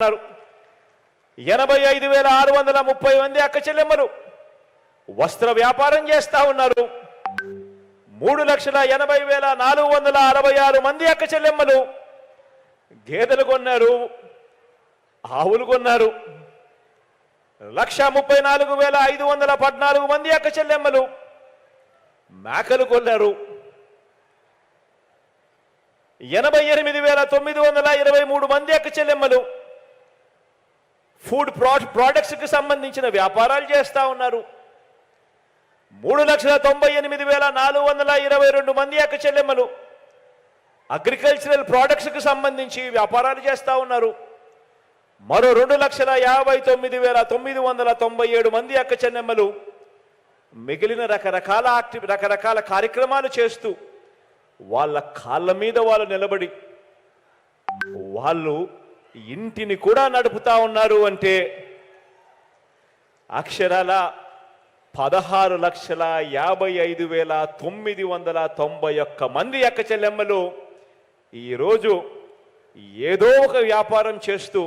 ఉన్నారు ఎనభై ఐదు వేల ఆరు వందల ముప్పై మంది అక్క చెల్లెమ్మలు వస్త్ర వ్యాపారం చేస్తా ఉన్నారు. మూడు లక్షల ఎనభై వేల నాలుగు వందల అరవై ఆరు మంది అక్క చెల్లెమ్మలు గేదెలు కొన్నారు ఆవులు కొన్నారు. లక్ష ముప్పై నాలుగు వేల ఐదు వందల పద్నాలుగు మంది అక్క చెల్లెమ్మలు మేకలు కొన్నారు. ఎనభై ఎనిమిది వేల తొమ్మిది వందల ఇరవై మూడు మంది అక్క చెల్లెమ్మలు ఫుడ్ ప్రా ప్రోడక్ట్స్కి సంబంధించిన వ్యాపారాలు చేస్తూ ఉన్నారు. మూడు లక్షల తొంభై ఎనిమిది వేల నాలుగు వందల ఇరవై రెండు మంది యొక్క చెల్లెమ్మలు అగ్రికల్చరల్ ప్రోడక్ట్స్కి సంబంధించి వ్యాపారాలు చేస్తూ ఉన్నారు. మరో రెండు లక్షల యాభై తొమ్మిది వేల తొమ్మిది వందల తొంభై ఏడు మంది అక్క చెన్నెమ్మలు మిగిలిన రకరకాల యాక్టి రకరకాల కార్యక్రమాలు చేస్తూ వాళ్ళ కాళ్ళ మీద వాళ్ళు నిలబడి వాళ్ళు ఇంటిని కూడా నడుపుతా ఉన్నారు అంటే అక్షరాల పదహారు లక్షల యాభై ఐదు వేల తొమ్మిది వందల తొంభై ఒక్క మంది అక్క చెల్లెమ్మలు ఈరోజు ఏదో ఒక వ్యాపారం చేస్తూ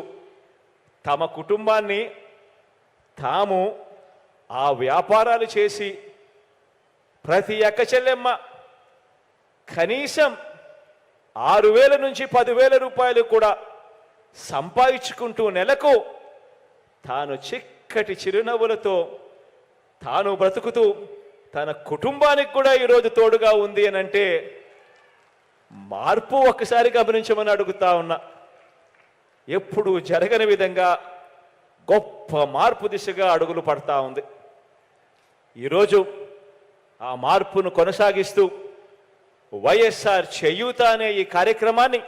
తమ కుటుంబాన్ని తాము ఆ వ్యాపారాలు చేసి ప్రతి అక్క చెల్లెమ్మ కనీసం ఆరు వేల నుంచి పదివేల రూపాయలు కూడా సంపాదించుకుంటూ నెలకు తాను చిక్కటి చిరునవ్వులతో తాను బ్రతుకుతూ తన కుటుంబానికి కూడా ఈరోజు తోడుగా ఉంది అని అంటే మార్పు ఒక్కసారి గమనించమని అడుగుతా ఉన్నా. ఎప్పుడు జరగని విధంగా గొప్ప మార్పు దిశగా అడుగులు పడతా ఉంది. ఈరోజు ఆ మార్పును కొనసాగిస్తూ వైఎస్ఆర్ చేయూత అనే ఈ కార్యక్రమాన్ని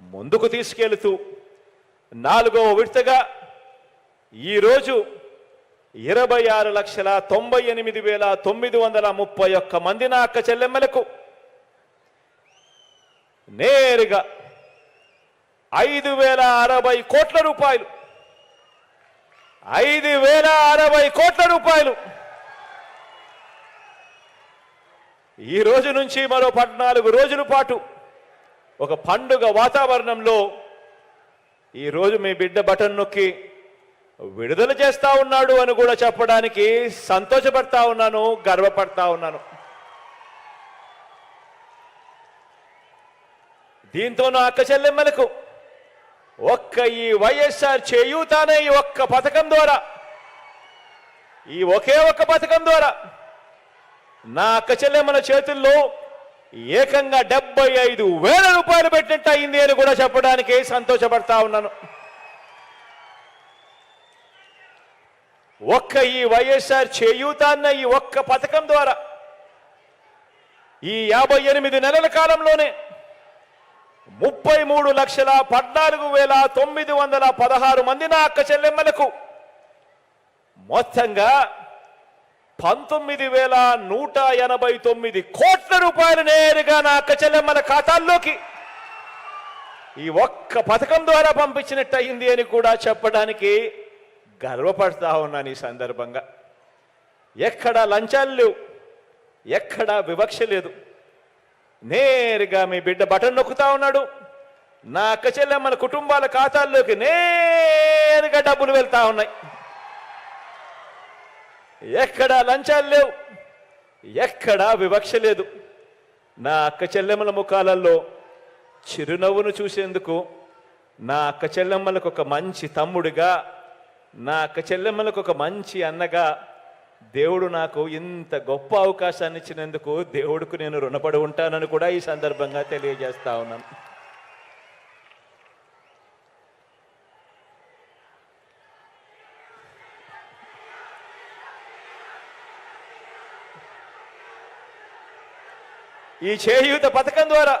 ముందుకు తీసుకెళ్తూ నాలుగవ విడతగా ఈరోజు ఇరవై ఆరు లక్షల తొంభై ఎనిమిది వేల తొమ్మిది వందల ముప్పై ఒక్క మంది నా అక్క చెల్లెమ్మలకు నేరుగా ఐదు వేల అరవై కోట్ల రూపాయలు ఐదు వేల అరవై కోట్ల రూపాయలు. ఈ రోజు నుంచి మరో పద్నాలుగు రోజుల పాటు ఒక పండుగ వాతావరణంలో ఈరోజు మీ బిడ్డ బటన్ నొక్కి విడుదల చేస్తా ఉన్నాడు అని కూడా చెప్పడానికి సంతోషపడతా ఉన్నాను గర్వపడతా ఉన్నాను. దీంతో నా అక్క చెల్లెమ్మలకు ఒక్క ఈ వైఎస్ఆర్ చేయూతానే ఈ ఒక్క పథకం ద్వారా ఈ ఒకే ఒక్క పథకం ద్వారా నా అక్క చెల్లెమ్మల చేతుల్లో ఏకంగా డెబ్బై ఐదు వేల రూపాయలు పెట్టినట్టు అయింది అని కూడా చెప్పడానికి సంతోషపడతా ఉన్నాను. ఒక్క ఈ వైఎస్ఆర్ చేయూత అన్న ఈ ఒక్క పథకం ద్వారా ఈ యాభై ఎనిమిది నెలల కాలంలోనే ముప్పై మూడు లక్షల పద్నాలుగు వేల తొమ్మిది వందల పదహారు మంది నా అక్క చెల్లెమ్మలకు మొత్తంగా పంతొమ్మిది వేల నూట ఎనభై తొమ్మిది కోట్ల రూపాయలు నేరుగా నా అక్క చెల్లెమ్మల ఖాతాల్లోకి. ఈ ఒక్క పథకం ద్వారా పంపించినట్టు అయింది అని కూడా చెప్పడానికి గర్వపడతా ఉన్నాను ఈ సందర్భంగా. ఎక్కడ లంచాలు లేవు ఎక్కడా వివక్ష లేదు. నేరుగా మీ బిడ్డ బటన్ నొక్కుతా ఉన్నాడు. నా అక్క చెల్లెమ్మల కుటుంబాల ఖాతాల్లోకి నేరుగా డబ్బులు వెళ్తా ఉన్నాయి. ఎక్కడా లంచాలు లేవు. ఎక్కడా వివక్ష లేదు. నా అక్క చెల్లెమ్మల ముఖాలలో చిరునవ్వును చూసేందుకు నా అక్క చెల్లెమ్మలకు ఒక మంచి తమ్ముడిగా నా అక్క చెల్లెమ్మలకు ఒక మంచి అన్నగా దేవుడు నాకు ఇంత గొప్ప అవకాశాన్ని ఇచ్చినందుకు దేవుడికి నేను రుణపడి ఉంటానని కూడా ఈ సందర్భంగా తెలియజేస్తా ఉన్నాను ఈ చేయూత పథకం ద్వారా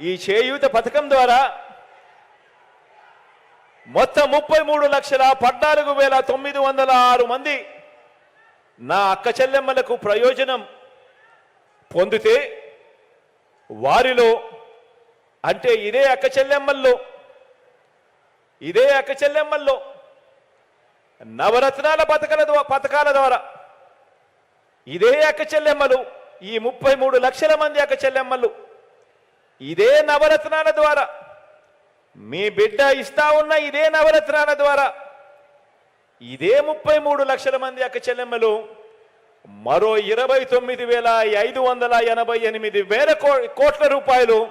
ఈ చేయూత పథకం ద్వారా మొత్తం ముప్పై మూడు లక్షల పద్నాలుగు వేల తొమ్మిది వందల ఆరు మంది నా అక్క చెల్లెమ్మలకు ప్రయోజనం పొందితే వారిలో అంటే ఇదే అక్క చెల్లెమ్మల్లో ఇదే అక్క చెల్లెమ్మల్లో నవరత్నాల పథకాల ద్వారా పథకాల ద్వారా ఇదే అక్క చెల్లెమ్మలు ఈ ముప్పై మూడు లక్షల మంది అక్క చెల్లెమ్మలు. ఇదే నవరత్నాల ద్వారా. మీ బిడ్డ ఇస్తా ఉన్న ఇదే నవరత్నాల ద్వారా. ఇదే ముప్పై మూడు లక్షల మంది అక్క చెల్లెమ్మలు. మరో ఇరవై తొమ్మిది వేల ఐదు వందల ఎనభై ఎనిమిది వేల కో- కోట్ల రూపాయలు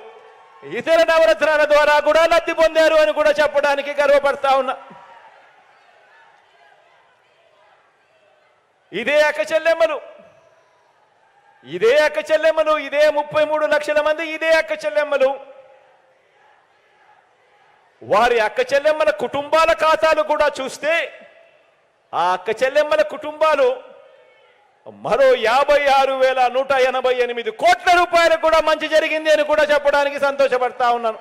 ఇతర నవరత్నాల ద్వారా కూడా లబ్ధి పొందారు అని కూడా చెప్పడానికి గర్వపడతా ఉన్నా. ఇదే అక్క చెల్లెమ్మలు. ఇదే అక్క చెల్లెమ్మలు ఇదే ముప్పై మూడు లక్షల మంది ఇదే అక్క చెల్లెమ్మలు. వారి అక్క చెల్లెమ్మల కుటుంబాల ఖాతాలు కూడా చూస్తే ఆ అక్క చెల్లెమ్మల కుటుంబాలు మరో యాభై ఆరు వేల నూట ఎనభై ఎనిమిది కోట్ల రూపాయలు కూడా మంచి జరిగింది అని కూడా చెప్పడానికి సంతోషపడతా ఉన్నాను.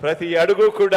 ప్రతి అడుగు కూడా